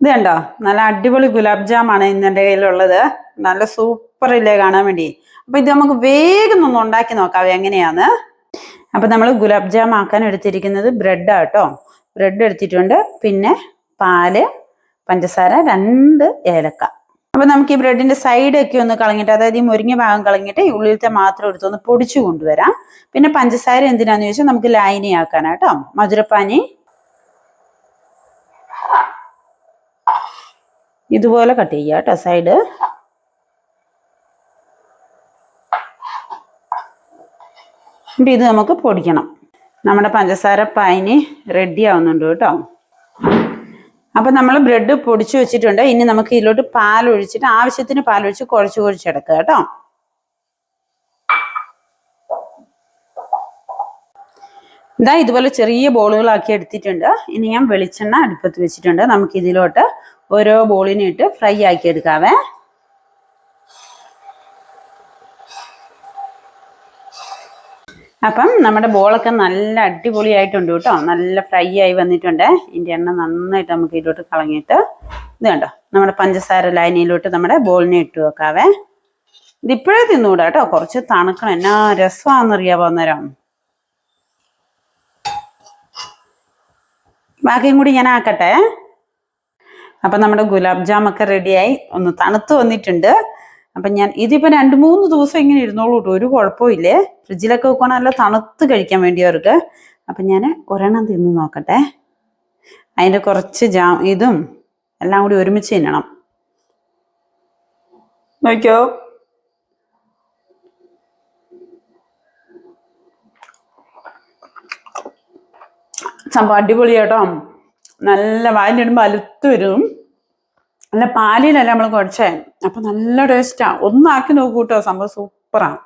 ഇത് കണ്ടോ? നല്ല അടിപൊളി ഗുലാബ് ജാമാണ് ഇന്നെന്റെ കയ്യിലുള്ളത്. നല്ല സൂപ്പർ ഇല്ലേ കാണാൻ വേണ്ടി. അപ്പൊ ഇത് നമുക്ക് വേഗം ഒന്ന് ഉണ്ടാക്കി നോക്കാം എങ്ങനെയാന്ന് അപ്പൊ നമ്മൾ ഗുലാബ് ജാം ആക്കാൻ എടുത്തിരിക്കുന്നത് ബ്രെഡ് ആട്ടോ ബ്രെഡ് എടുത്തിട്ടുണ്ട്. പിന്നെ പാൽ പഞ്ചസാര രണ്ട് ഏലക്ക. അപ്പൊ നമുക്ക് ഈ ബ്രെഡിന്റെ സൈഡ് ഒക്കെ ഒന്ന് കളഞ്ഞിട്ട് അതായത് ഈ മുരിങ്ങ ഭാഗം കളഞ്ഞിട്ട് ഈ ഉള്ളിലത്തെ മാത്രം എടുത്തൊന്ന് പൊടിച്ചു കൊണ്ടുവരാം. പിന്നെ പഞ്ചസാര എന്തിനാന്ന് ചോദിച്ചാൽ നമുക്ക് ലായനി ആക്കാനാട്ടോ മധുരപ്പാനി ഇതുപോലെ കട്ട് ചെയ്യുക കേട്ടോ സൈഡ് എന്നിട്ട് ഇത് നമുക്ക് പൊടിക്കണം. നമ്മുടെ പഞ്ചസാര പായന് റെഡി ആവുന്നുണ്ട് കേട്ടോ. അപ്പം നമ്മൾ ബ്രെഡ് പൊടിച്ചു വെച്ചിട്ടുണ്ട്. ഇനി നമുക്ക് ഇതിലോട്ട് പാലൊഴിച്ചിട്ട് ആവശ്യത്തിന് പാലൊഴിച്ച് കുഴച്ച് കുഴച്ചെടുക്കുക കേട്ടോ. ഇതാ ഇതുപോലെ ചെറിയ ബോളുകളാക്കി എടുത്തിട്ടുണ്ട്. ഇനി ഞാൻ വെളിച്ചെണ്ണ അടുപ്പത്ത് വെച്ചിട്ടുണ്ട്. നമുക്ക് ഇതിലോട്ട് ഓരോ ബോളിനെ ഇട്ട് ഫ്രൈ ആക്കി എടുക്കാവേ. അപ്പം നമ്മുടെ ബോളൊക്കെ നല്ല അടിപൊളിയായിട്ടുണ്ട് കേട്ടോ. നല്ല ഫ്രൈ ആയി വന്നിട്ടുണ്ട്. ഇതിന്റെ എണ്ണ നന്നായിട്ട് നമുക്ക് ഇതിലോട്ട് കളഞ്ഞിട്ട് ഇത് കണ്ടോ? നമ്മുടെ പഞ്ചസാര ലൈനിയിലോട്ട് നമ്മുടെ ബോളിനെ ഇട്ട് വെക്കാവേ. ഇതിപ്പോഴേ തിന്നൂടാ കേട്ടോ. കുറച്ച് തണുക്കണം. എന്നാ രസമാണെന്നറിയാവോ അന്നേരം. ബാക്കിയും കൂടി ഞാൻ ആക്കട്ടെ. അപ്പം നമ്മുടെ ഗുലാബ് ജാം ഒക്കെ റെഡിയായി. ഒന്ന് തണുത്ത് വന്നിട്ടുണ്ട്. അപ്പം ഞാൻ ഇതിപ്പോൾ രണ്ട് മൂന്ന് ദിവസം ഇങ്ങനെ ഇരുന്നോളൂ കേട്ടോ ഒരു കുഴപ്പമില്ലേ? ഫ്രിഡ്ജിലൊക്കെ വെക്കണം നല്ല തണുത്ത് കഴിക്കാൻ വേണ്ടി അവർക്ക്. അപ്പം ഞാൻ ഒരെണ്ണം തിന്ന് നോക്കട്ടെ. അതിന്റെ കുറച്ച് ജാം ഇതും എല്ലാം കൂടി ഒരുമിച്ച് തിന്നണം. നോക്കിയോ? സംഭവം അടിപൊളി കേട്ടോ നല്ല വായിലിടുമ്പോൾ അലുത്ത് വരും. നല്ല പാലിലല്ല നമ്മൾ കുഴച്ചേ? അപ്പം നല്ല ടേസ്റ്റാണ് ഒന്നാക്കി നോക്കൂട്ടോ സംഭവം സൂപ്പറാണ്